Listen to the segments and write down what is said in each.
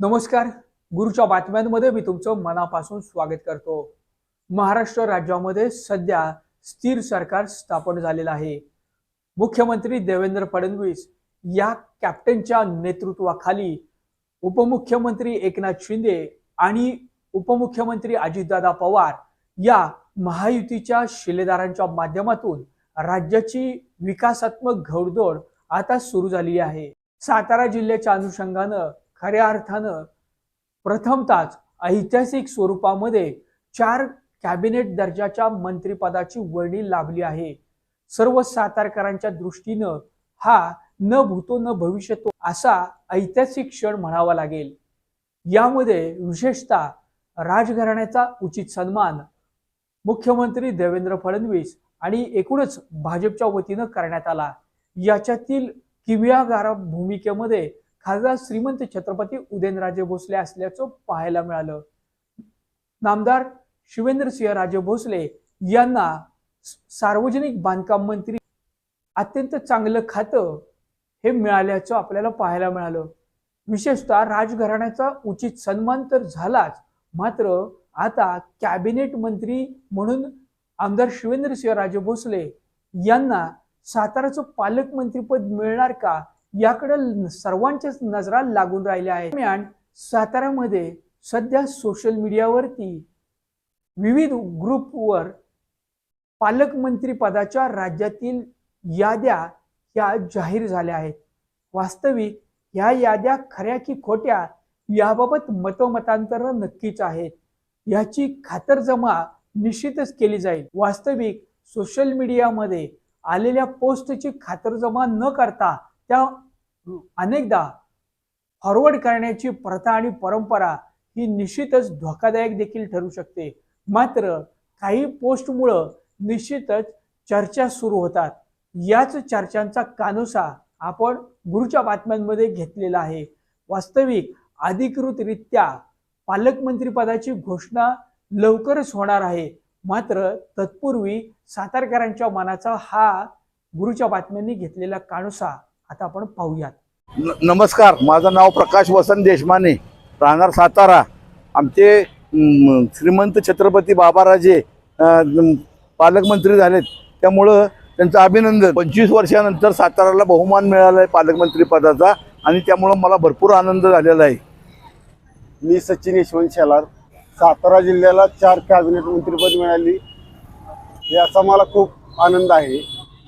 नमस्कार. गुरुच्या बातम्यांमध्ये मी तुमचं मनापासून स्वागत करतो. महाराष्ट्र राज्यामध्ये सध्या स्थिर सरकार स्थापन झालेलं आहे. मुख्यमंत्री देवेंद्र फडणवीस या कॅप्टनच्या नेतृत्वाखाली उपमुख्यमंत्री एकनाथ शिंदे आणि उपमुख्यमंत्री अजितदादा पवार या महायुतीच्या शिलेदारांच्या माध्यमातून राज्याची विकासात्मक घोडदौड आता सुरू झाली आहे. सातारा जिल्ह्याच्या अनुषंगानं खऱ्या अर्थानं प्रथमताच ऐतिहासिक स्वरूपामध्ये चार कॅबिनेट दर्जाच्या मंत्रिपदाची वर्णी लाभली आहे. सर्व सातारकरांच्या दृष्टीनं हा न भूतो न भविष्यतो असा ऐतिहासिक क्षण म्हणावा लागेल. यामध्ये विशेषतः राजघराण्याचा उचित सन्मान मुख्यमंत्री देवेंद्र फडणवीस आणि एकूणच भाजपच्या वतीनं करण्यात आला. याच्यातील किवियागार भूमिकेमध्ये खासदार श्रीमंत छत्रपती उदयनराजे भोसले असल्याचं पाहायला मिळालं. नामदार शिवेंद्रसिंह राजे भोसले यांना सार्वजनिक बांधकाम मंत्री अत्यंत चांगलं खातं हे मिळाल्याचं आपल्याला पाहायला मिळालं. विशेषतः राजघराण्याचा उचित सन्मान तर झालाच मात्र आता कॅबिनेट मंत्री म्हणून आमदार शिवेंद्रसिंह राजे भोसले यांना साताराचं पालकमंत्रीपद मिळणार का याकडे सर्वांच्याच नजरा लागून राहिल्या आहेत. दरम्यान साताऱ्यामध्ये सध्या सोशल मीडियावरती विविध ग्रुपवर पालकमंत्री पदाच्या राज्यातील याद्या या जाहीर झाल्या आहेत. वास्तविक ह्या याद्या खऱ्या की खोट्या याबाबत मतमतांतर नक्कीच आहेत याची खातरजमा निश्चितच केली जाईल. वास्तविक सोशल मीडियामध्ये आलेल्या पोस्टची खातरजमा न करता त्या अनेकदा फॉरवर्ड करण्याची प्रथा आणि परंपरा ही निश्चितच धोकादायक देखील ठरू शकते. मात्र काही पोस्टमुळं निश्चितच चर्चा सुरू होतात. याच चर्चांचा कानोसा आपण गुरुच्या बातम्यांमध्ये घेतलेला आहे. वास्तविक अधिकृतरित्या पालकमंत्रीपदाची घोषणा लवकरच होणार आहे. मात्र तत्पूर्वी सातारकरांच्या मनाचा हा गुरुच्या बातम्यांनी घेतलेला कानुसा आता आपण पाहूयात. न- नमस्कार माझं नाव प्रकाश वसंत देशमाने राहणार सातारा. आमचे श्रीमंत छत्रपती बाबाराजे पालकमंत्री झालेत. त्यामुळं त्यांचं अभिनंदन. पंचवीस वर्षानंतर साताराला बहुमान मिळाला आहे पालकमंत्री पदाचा आणि त्यामुळं मला भरपूर आनंद झालेला आहे. मी सचिन यशवंत शेलार. सातारा जिल्ह्याला चार कॅबिनेट मंत्रीपद मिळाली. याचा मला खूप आनंद आहे.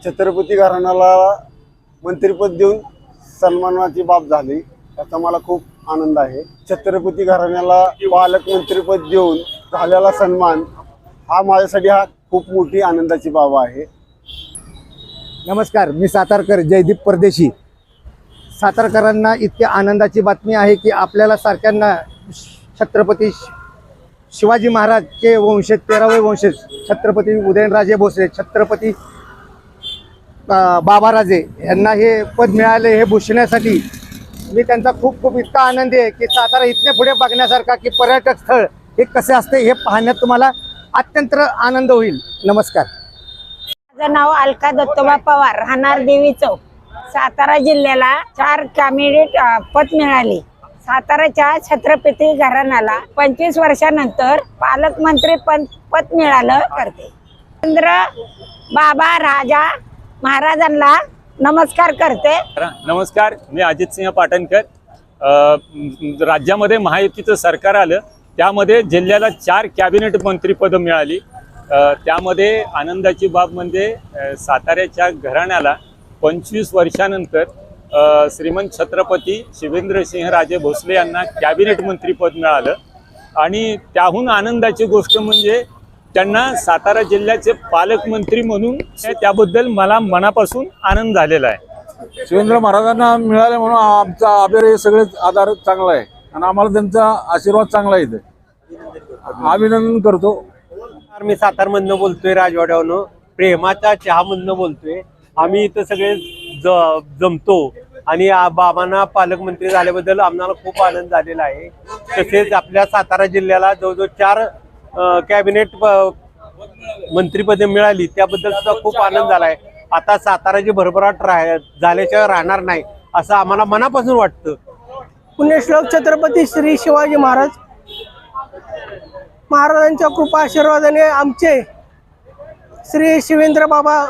छत्रपती घराण्याला मंत्रिपद देऊन सन्मानाची बाब झाली याचा मला खूप आनंद आहे. छत्रपती घराण्याला पालकमंत्रीपद देऊन झालेला सन्मान हा माझ्यासाठी हा खूप मोठी आनंदाची बाब आहे. नमस्कार मी सातारकर जयदीप परदेशी. सातारकरांना इतक्या आनंदाची बातमी आहे की आपल्याला सारख्यांना छत्रपती शिवाजी महाराजचे वंशज तेरावे वंशज छत्रपती उदयनराजे भोसले छत्रपती बाबाराजे यांना हे पद मिळाले हे भूषण्यासाठी. मी त्यांचा खूप खूप इतका आनंदी आहे की सातारा इथने पुढे बघण्यासारखा की पर्यटक स्थळ हे कसे असते हे पाहण्यात तुम्हाला अत्यंत आनंद होईल. नमस्कार. माझं नाव अलका दत्तोबा पवार राहणार देवी चौक. सातारा जिल्ह्याला चार कॅमेडेट पद मिळाली. साताराच्या छत्रपती घराण्याला पंचवीस वर्षानंतर पालकमंत्री पद मिळालं करते. चंद्र बाबा राजा महाराजांना नमस्कार करते. नमस्कार मी अजित सिंह पाटणकर. राज्यामध्ये महायुतीचं सरकार आलं त्यामध्ये जिल्ह्याला चार कॅबिनेट मंत्रीपदं मिळाली. त्यामध्ये आनंदाची बाब म्हणजे साताऱ्याच्या घराण्याला पंचवीस वर्षानंतर श्रीमंत छत्रपती शिवेंद्रसिंह राजे भोसले यांना कॅबिनेट मंत्रीपद मिळालं. आणि त्याहून आनंदाची गोष्ट म्हणजे त्यांना सातारा जिल्ह्याचे पालकमंत्री म्हणून त्याबद्दल मला मनापासून आनंद झालेला आहे. शिवेंद्र महाराजांना मिळाले म्हणून आमचा अभिनय सगळे आधार चांगला आहे. आणि आम्हाला त्यांचा आशीर्वाद चांगला आहे इथे. अभिनंदन करतो. मी सातारमधनं बोलतोय राजवाड्यावरनं. प्रेमाच्या चहामधनं बोलतोय. आम्ही इथं सगळे ज जमतो. आणि बाबांना पालकमंत्री झाल्याबद्दल आम्हाला खूप आनंद झालेला आहे. तसेच आपल्या सातारा जिल्ह्याला जवळजवळ चार कॅबिनेट मंत्रीपदे मिळाली त्याबद्दल सुद्धा खूप आनंद झाला आहे आता साताराची भरभराट राह झाल्याशिवाय राहणार नाही असं आम्हाला मनापासून वाटतं. पुण्यश्लोक छत्रपती श्री शिवाजी महाराज. महाराजांच्या कृपा आशीर्वादाने आमचे श्री शिवेंद्र बाबा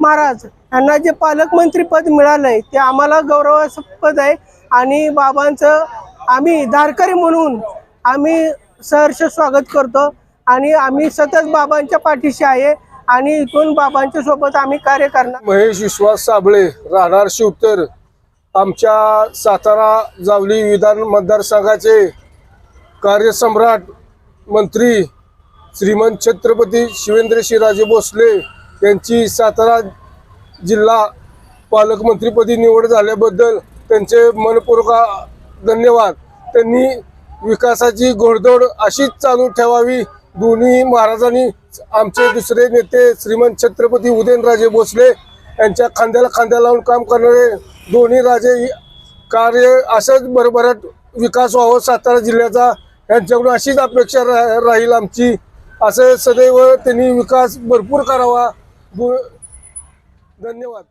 महाराज यांना जे पालकमंत्री पद मिळालंय ते आम्हाला गौरवास्पद आहे. आणि बाबांचं आम्ही धारकरी म्हणून आम्ही सहर्ष स्वागत करतो. आणि आम्ही सतत बाबांच्या पाठीशी आहे आणि इथून बाबांच्या सोबत आम्ही कार्य करणार. महेश विश्वास साबळे राहणार शिवतर आमच्या सातारा जावली विधान मतदारसंघाचे कार्यसम्राट मंत्री श्रीमंत छत्रपती शिवेंद्रशिराजे भोसले यांची सातारा जिल्हा पालकमंत्रीपदी निवड झाल्याबद्दल त्यांचे मनपूर्वक धन्यवाद. त्यांनी विकासाची घोडदौड अशीच चालू ठेवावी. दोन्ही महाराजांनी आमचे दुसरे नेते श्रीमंत छत्रपती उदयनराजे भोसले यांच्या खांद्याला खांद्या लावून काम करणारे दोन्ही राजे कार्य असंच भरभराट विकास व्हावं सातारा जिल्ह्याचा. यांच्याकडून अशीच अपेक्षा रा- राहील आमची. असं सदैव त्यांनी विकास भरपूर करावा. धन्यवाद.